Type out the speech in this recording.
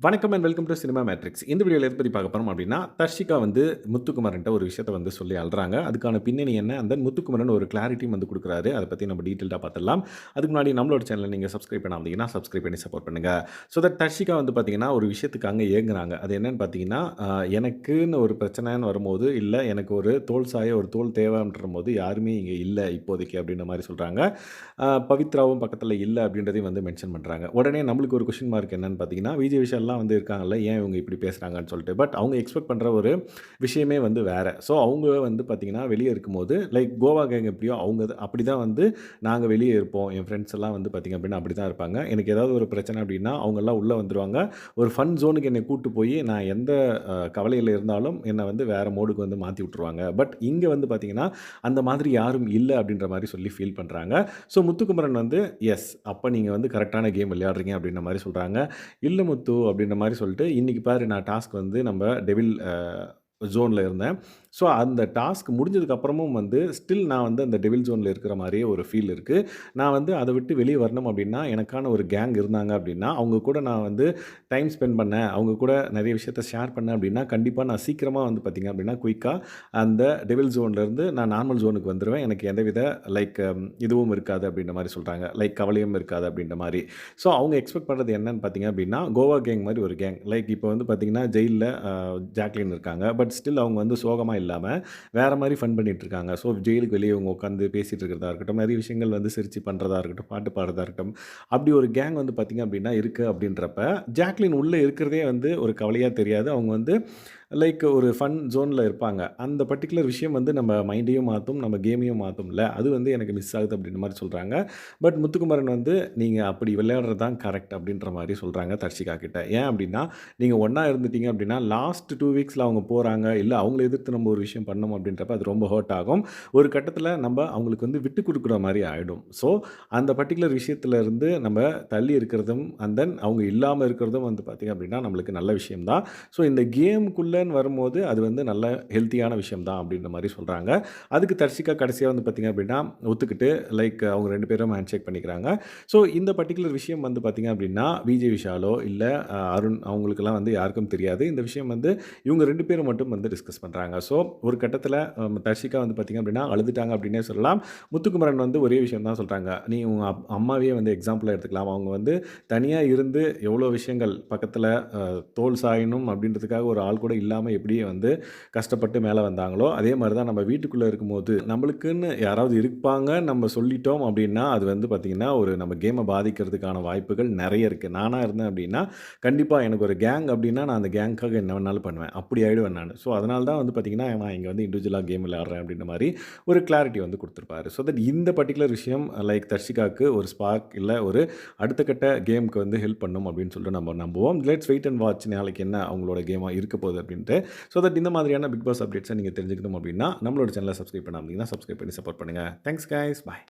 வணக்கம் and welcome to Cinema Matrix இந்த வீடியோவில் எது பற்றி பார்க்க போகிறோம் அப்படின்னா தர்ஷிகா வந்து முத்துக்குமரன்ட்ட ஒரு விஷயத்தை வந்து சொல்லி அழுறாங்க. அதுக்கான பின்னணி என்ன? அந்த முத்துக்குமரன் ஒரு கிளாரிட்டியும் வந்து கொடுக்குறாரு. அதை பற்றி நம்ம டீட்டெயிலாக பார்த்துடலாம். அதுக்கு முன்னாடி நம்மளோட சேனலை நீங்கள் சப்ஸ்கிரைப் பண்ணாமதீங்கன்னா சப்ஸ்கிரைப் பண்ணி சப்போர்ட் பண்ணுங்கள் ஸோ தட் தர்ஷிகா வந்து பார்த்திங்கன்னா ஒரு விஷயத்துக்காக ஏங்குறாங்க. அது என்னென்னு பார்த்தீங்கன்னா எனக்குன்னு ஒரு பிரச்சனைன்னு வரும்போது இல்லை எனக்கு ஒரு தோல் சாய ஒரு தோல் தேவைன்ற போது யாருமே இங்கே இல்லை இப்போதைக்கு அப்படின்ற மாதிரி சொல்கிறாங்க பவித்ராவும் பக்கத்தில் இல்லை அப்படின்றதையும் வந்து மென்ஷன் பண்ணுறாங்க உடனே நம்மளுக்கு ஒரு கொஷின் மார்க் என்னன்னு பார்த்தீங்கன்னா விஜய் விஷால்லாம் வந்து இருக்காங்கல்ல ஏன் இவங்க இப்படி பேசுகிறாங்கன்னு சொல்லிட்டு. பட் அவங்க எக்ஸ்பெக்ட் பண்ணுற ஒரு விஷயமே வந்து வேறு. ஸோ அவங்க வந்து பார்த்திங்கன்னா வெளியே இருக்கும்போது லைக் கோவா கேங் எப்படியோ அவங்க அப்படி தான் வந்து நாங்கள் வெளியே இருப்போம். என் ஃப்ரெண்ட்ஸ் எல்லாம் வந்து பார்த்திங்க அப்படின்னா அப்படி தான் இருப்பாங்க. எனக்கு ஏதாவது ஒரு பிரச்சனை அப்படின்னா அவங்கெல்லாம் உள்ளே வந்துடுவாங்க ஒரு ஃபன் ஜோனுக்கு என்னை கூட்டு போய் நான் எந்த கவலையில் இருந்தாலும் என்னை வந்து வேறு மோடுக்கு வந்து மாற்றி விட்ருவாங்க பட் இங்கே வந்து பார்த்திங்கன்னா அந்த மாதிரி யாரும் இல்லை அப்படின்ற மாதிரி சொல்லி ஃபீல் பண்ணுறாங்க ஸோ முத்துக்குமரன் வந்து எஸ் அப்போ நீங்கள் வந்து கரெக்டான கேம் விளையாடுறீங்க அப்படின்ற மாதிரி சொல்கிறாங்க இல்லை முத்து அப்படின்ற மாதிரி சொல்லிட்டு இன்றைக்கி பாரு நான் டாஸ்க் வந்து நம்ம டெவில் ஜோனில் இருந்தேன். ஸோ அந்த டாஸ்க் முடிஞ்சதுக்கப்புறமும் வந்து ஸ்டில் நான் வந்து அந்த டெவில் ஜோனில் இருக்கிற மாதிரியே ஒரு ஃபீல் இருக்குது நான் வந்து அதை விட்டு வெளியே வரணும் அப்படின்னா எனக்கான ஒரு கேங் இருந்தாங்க அப்படின்னா அவங்க கூட நான் வந்து டைம் ஸ்பெண்ட் பண்ணேன் அவங்க கூட நிறைய விஷயத்த ஷேர் பண்ணேன் அப்படின்னா கண்டிப்பாக நான் சீக்கிரமாக வந்து பார்த்திங்க அப்படின்னா குயிக்காக அந்த டெவில் ஜோன்லேருந்து நான் நார்மல் ஜோனுக்கு வந்துடுவேன் எனக்கு எந்தவித லைக் um, இதுவும் இருக்காது அப்படின்ற மாதிரி சொல்கிறாங்க லைக் கவலையும் இருக்காது அப்படின்ற மாதிரி. ஸோ அவங்க எக்ஸ்பெக்ட் பண்ணுறது என்னன்னு பார்த்தீங்க அப்படின்னா கோவா கேங் மாதிரி ஒரு கேங் லைக் இப்போ வந்து பார்த்திங்கன்னா ஜெயிலில் ஜாக்லின் இருக்காங்க. பட் ஸ்டில் அவங்க வந்து சோகமாக இல்லாமல் வேறு மாதிரி ஃபன் பண்ணிட்டு இருக்காங்க ஸோ ஜெயிலுக்கு வெளியே அவங்க உட்காந்து பேசிகிட்டு இருக்கிறதா இருக்கட்டும் நிறைய விஷயங்கள் வந்து சிரித்து பண்ணுறதா இருக்கட்டும் பாட்டு பாடுறதா இருக்கட்டும். அப்படி ஒரு கேங் வந்து பார்த்திங்க அப்படின்னா இருக்குது அப்படின்றப்ப ஜாக்லின் உள்ளே இருக்கிறதே வந்து ஒரு கவலையாக தெரியாது. அவங்க வந்து லைக் ஒரு ஃபன் ஜோனில் இருப்பாங்க. அந்த பர்டிகுலர் விஷயம் வந்து நம்ம மைண்டையும் மாற்றும் நம்ம கேமையும் மாற்றும்ல அது வந்து எனக்கு மிஸ் ஆகுது அப்படின்ற மாதிரி சொல்கிறாங்க பட் முத்துக்குமரன் வந்து நீங்கள் அப்படி விளையாடுறது தான் கரெக்ட் அப்படின்ற மாதிரி சொல்கிறாங்க தர்ஷிகா கிட்ட. ஏன் அப்படின்னா நீங்கள் ஒன்றா இருந்துட்டீங்க அப்படின்னா லாஸ்ட் டூ வீக்ஸில் அவங்க போகிறாங்க இல்லை அவங்கள எதிர்த்து நம்ம ஒரு விஷயம் பண்ணோம் அப்படின்றப்ப அது ரொம்ப ஹர்ட் ஆகும். ஒரு கட்டத்தில் நம்ம அவங்களுக்கு வந்து விட்டு கொடுக்குற மாதிரி ஆகிடும் ஸோ அந்த பர்டிகுலர் விஷயத்துலேருந்து நம்ம தள்ளி இருக்கிறதும் அண்ட் தென் அவங்க இல்லாமல் இருக்கிறதும் வந்து பார்த்திங்க அப்படின்னா நம்மளுக்கு நல்ல விஷயம்தான் ஸோ இந்த கேமுக்குள்ளேன்னு வரும்போது அது வந்து நல்ல ஹெல்த்தியான விஷயம் தான் அப்படின்ற மாதிரி சொல்கிறாங்க அதுக்கு தர்ஷிகா கடைசியாக வந்து பார்த்திங்க அப்படின்னா ஒத்துக்கிட்டு லைக் அவங்க ரெண்டு பேரும் ஹேண்ட் ஷேக் பண்ணிக்கிறாங்க. ஸோ இந்த பர்டிகுலர் விஷயம் வந்து பார்த்திங்க அப்படின்னா விஜய் விஷாலோ இல்லை அருண் அவங்களுக்கெல்லாம் வந்து யாருக்கும் தெரியாது. இந்த விஷயம் வந்து இவங்க ரெண்டு பேரும் மட்டும் வந்து டிஸ்கஸ் பண்ணுறாங்க ஸோ ஒரு கட்டத்தில் தர்ஷிகா வந்து பார்த்திங்க அப்படின்னா அழுதுட்டாங்க அப்படின்னே சொல்லலாம். முத்துக்குமரன் வந்து ஒரே விஷயம் தான் சொல்கிறாங்க நீ உங்கள் அப் அம்மாவையே வந்து எக்ஸாம்பிளாக எடுத்துக்கலாம். அவங்க வந்து தனியாக இருந்து எவ்வளோ விஷயங்கள் பக்கத்தில் தோல் சாயணும் அப்படின்றதுக்காக ஒரு ஆள் கூட இல்லை இல்லாமல் எப்படி வந்து கஷ்டப்பட்டு மேலே வந்தாங்களோ அதே மாதிரி தான் நம்ம வீட்டுக்குள்ளே இருக்கும்போது நம்மளுக்குன்னு யாராவது இருப்பாங்க நம்ம சொல்லிட்டோம் அப்படின்னா அது வந்து பார்த்திங்கன்னா ஒரு நம்ம கேமை பாதிக்கிறதுக்கான வாய்ப்புகள் நிறைய இருக்குது நானாக இருந்தேன் அப்படின்னா கண்டிப்பாக எனக்கு ஒரு கேங் அப்படின்னா நான் அந்த கேங்க்காக என்ன வேணாலும் பண்ணுவேன். அப்படி ஆகிடுவேன் நான். ஸோ அதனால தான் வந்து பார்த்திங்கன்னா நான் இங்கே வந்து இண்டிவிஜுவலாக கேம் விளையாடுறேன் அப்படின்ற மாதிரி ஒரு கிளாரிட்டி வந்து கொடுத்துருப்பாரு. ஸோ தட் இந்த பர்டிகுலர் விஷயம் லைக் தர்ஷிகாவுக்கு ஒரு ஸ்பார்க் இல்லை ஒரு அடுத்த கட்ட கேமுக்கு வந்து ஹெல்ப் பண்ணும் அப்படின்னு சொல்லிட்டு நம்ம நம்புவோம். லெட்ஸ் வெயிட் அண்ட் வாட்ச் நாளைக்கு என்ன அவங்களோட கேமாக இருக்க போகுது அப்படின்னு அப்படின்ட்டு. ஸோ தட் இந்த மாதிரியான பிக் பாஸ் அப்டேட்ஸை நீங்கள் தெரிஞ்சுக்கணும் அப்படின்னா நம்மளோட சேனலை சப்ஸ்கிரைப் பண்ணாமல் சப்ஸ்கிரைப் பண்ணி சப்போர்ட் பண்ணுங்கள் தேங்க்ஸ் கைஸ் பாய்